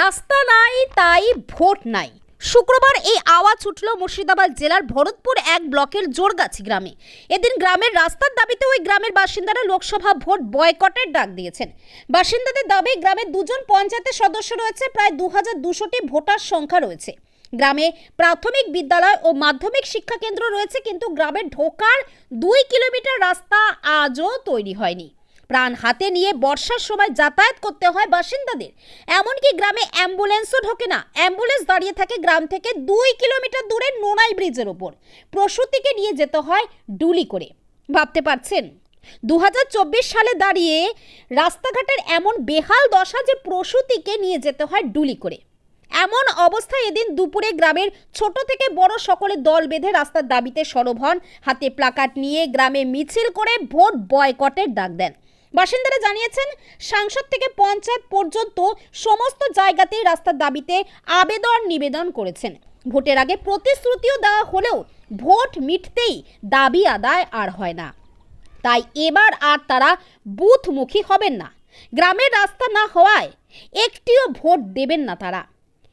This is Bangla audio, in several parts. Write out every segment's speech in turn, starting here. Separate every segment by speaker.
Speaker 1: রাস্তা নাই, তাই ভোট নাই। শুক্রবার এই আওয়াজ উঠল মুর্শিদাবাদ জেলার ভরতপুর এক ব্লকের জোরগাছি গ্রামে। এদিন গ্রামের রাস্তার দাবিতে ওই গ্রামের বাসিন্দারা লোকসভা ভোট বয়কটের ডাক দিয়েছেন। বাসিন্দাদের দাবি গ্রামে দুজন পঞ্চায়েতের সদস্য রয়েছে, প্রায় দু হাজার দুশোটি ভোটার সংখ্যা রয়েছে। গ্রামে প্রাথমিক বিদ্যালয় ও মাধ্যমিক শিক্ষা কেন্দ্র রয়েছে, কিন্তু গ্রামে ঢোকার দুই কিলোমিটার রাস্তা আজও তৈরি হয়নি। প্রাণ হাতে নিয়ে বর্ষার সময় যাতায়াত করতে হয় বাসিন্দাদের। এমনকি গ্রামে অ্যাম্বুলেন্সও ঢোকে না। অ্যাম্বুলেন্স দাঁড়িয়ে থাকে গ্রাম থেকে দুই কিলোমিটার দূরে নোনাই ব্রিজের ওপর। প্রসূতিকে নিয়ে যেতে হয় ডুলি করে। ভাবতে পারছেন? দু হাজার চব্বিশ সালে দাঁড়িয়ে রাস্তাঘাটের এমন বেহাল দশা যে প্রসূতিকে নিয়ে যেতে হয় ডুলি করে। এমন অবস্থায় এদিন দুপুরে গ্রামের ছোট থেকে বড় সকলে দল বেঁধে রাস্তার দাবিতে সরব হন। হাতে প্লাকার্ড নিয়ে গ্রামে মিছিল করে ভোট বয়কটের ডাক দেন। বাসিন্দারা জানিয়েছেন, সাংসদ থেকে পঞ্চায়েত পর্যন্ত সমস্ত জায়গাতেই রাস্তার দাবিতে আবেদন নিবেদন করেছেন। ভোটের আগে প্রতিশ্রুতিও দেওয়া হলেও ভোট মিটতেই দাবি আদায় আর হয় না। তাই এবার আর তারা বুথমুখী হবেন না। গ্রামের রাস্তা না হওয়ায় একটিও ভোট দেবেন না তারা।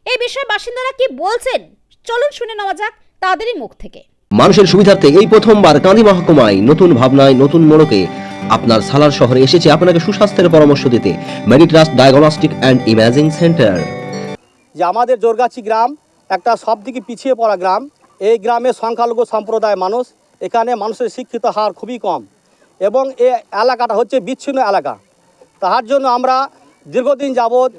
Speaker 1: এই বিষয়ে বাসিন্দারা কি বলছেন? চলুন শুনে নেওয়া যাক তাদেরই মুখ থেকে।
Speaker 2: মানুষের সুবিধার্থে এই প্রথমবার কাঁদি মহকুমায় নতুন ভাবনায় নতুন মোড়কে আপনার সালার শহরে এসেছে আপনাকে সুস্বাস্থ্যের পরামর্শ দিতে। Meditrust diagnostic and imaging centre
Speaker 3: যে আমাদের জোরগাছি গ্রাম একটা সব দিকে পিছিয়ে পড়া গ্রাম। এই গ্রামে সংখ্যালঘু সম্প্রদায় মানুষ এখানে মানুষের শিক্ষিত হার খুবই কম। এবং এ এলাকাটা হচ্ছে বিচ্ছিন্ন এলাকা। তাহার জন্য আমরা দীর্ঘদিন যাবৎ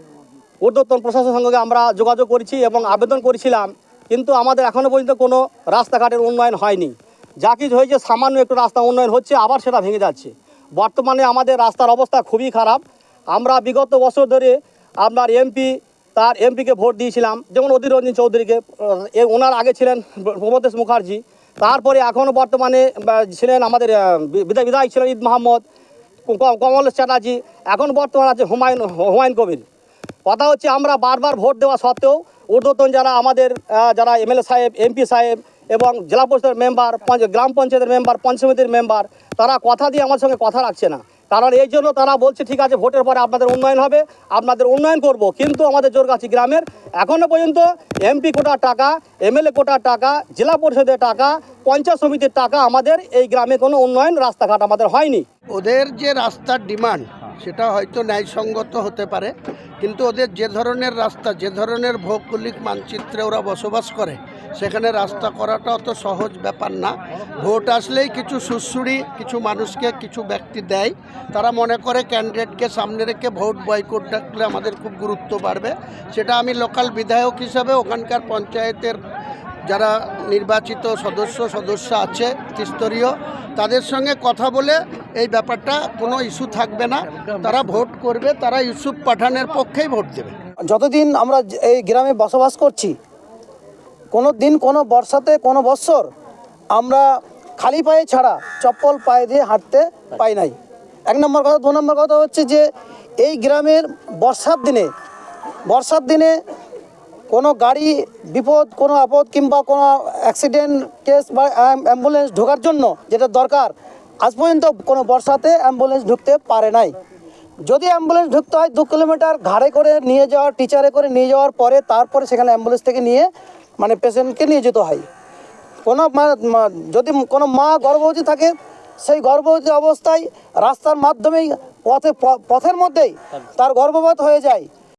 Speaker 3: ঊর্ধ্বতন প্রশাসন সঙ্গে আমরা যোগাযোগ করেছি এবং আবেদন করেছিলাম, কিন্তু আমাদের এখনও পর্যন্ত কোনো রাস্তাঘাটের উন্নয়ন হয়নি। যা কিছু হয়েছে, সামান্য একটু রাস্তা উন্নয়ন হচ্ছে, আবার সেটা ভেঙে যাচ্ছে। বর্তমানে আমাদের রাস্তার অবস্থা খুবই খারাপ। আমরা বিগত বছর ধরে আপনার এমপি তার এমপিকে ভোট দিয়েছিলাম, যেমন অধীর রঞ্জন চৌধুরীকে ওনার আগে ছিলেন প্রমোদেশ মুখার্জি, তারপরে এখনও বর্তমানে ছিলেন আমাদের বিধায়ক ছিলেন ঈদ মাহমদ কমলেশ চ্যাটার্জি, এখন বর্তমান আছে হুমায়ুন হুমায়ুন কবির। কথা হচ্ছে আমরা বারবার ভোট দেওয়া সত্ত্বেও ঊর্ধ্বতন যারা আমাদের যারা এমএলএ সাহেব, এমপি সাহেব এবং জেলা পরিষদের মেম্বার গ্রাম পঞ্চায়েতের মেম্বার পঞ্চায়েতের মেম্বার, তারা কথা দিয়ে আমার সঙ্গে কথা রাখছে না। কারণ এই জন্য তারা বলছে, ঠিক আছে, ভোটের পরে আপনাদের উন্নয়ন হবে, আপনাদের উন্নয়ন করব। কিন্তু আমাদের জোরগাছি গ্রামের এখনও পর্যন্ত এমপি কোটার টাকা, এমএলএ কোটার টাকা, জেলা পরিষদের টাকা, পঞ্চায়েত সমিতির টাকা আমাদের এই গ্রামে কোনো উন্নয়ন রাস্তাঘাট আমাদের হয়নি।
Speaker 4: ওদের যে রাস্তার ডিমান্ড সেটা হয়তো ন্যায়সঙ্গত হতে পারে, কিন্তু ওদের যে ধরনের রাস্তা, যে ধরনের ভৌগোলিক মানচিত্রে ওরা বসবাস করে, সেখানে রাস্তা করাটা অত সহজ ব্যাপার না। ভোট আসলেই কিছু সুশ্রুড়ি কিছু মানুষকে, কিছু ব্যক্তি দেয়। তারা মনে করে ক্যান্ডিডেটকে সামনে রেখে ভোট বয়কট ডাকলে আমাদের খুব গুরুত্ব বাড়বে। সেটা আমি লোকাল বিধায়ক হিসাবে ওখানকার পঞ্চায়েতের যারা নির্বাচিত সদস্য সদস্য আছে, ত্রিস্তরীয়, তাদের সঙ্গে কথা বলে এই ব্যাপারটা কোনো ইস্যু থাকবে না। তারা ভোট করবে, তারা ইউসুফ পাঠানের পক্ষেই ভোট দেবে।
Speaker 5: যতদিন আমরা এই গ্রামে বসবাস করছি, কোনো দিন, কোনো বর্ষাতে, কোনো বৎসর আমরা খালি পায়ে ছাড়া, চপ্পল পায়ে দিয়ে হাঁটতে পাই নাই। এক নম্বর কথা, দু নম্বর কথা হচ্ছে যে, এই গ্রামের বর্ষার দিনে বর্ষার দিনে কোনো গাড়ি বিপদ, কোনো আপদ কিংবা কোনো অ্যাক্সিডেন্ট কেস বা অ্যাম্বুলেন্স ঢোকার জন্য যেটা দরকার আজ পর্যন্ত কোনো বর্ষাতে অ্যাম্বুলেন্স ঢুকতে পারে নাই। যদি অ্যাম্বুলেন্স ঢুকতে হয়, দু কিলোমিটার ঘাড়ে করে নিয়ে যাওয়ার, টিচারে করে নিয়ে যাওয়ার পরে তারপরে সেখানে অ্যাম্বুলেন্স থেকে নিয়ে মানে পেশেন্টকে নিয়ে যেতে হয়। কোনো যদি কোনো মা গর্ভবতী থাকে, সেই গর্ভবতী অবস্থায় রাস্তার মাধ্যমেই পথে, পথের মধ্যেই তার গর্ভপাত হয়ে যায়।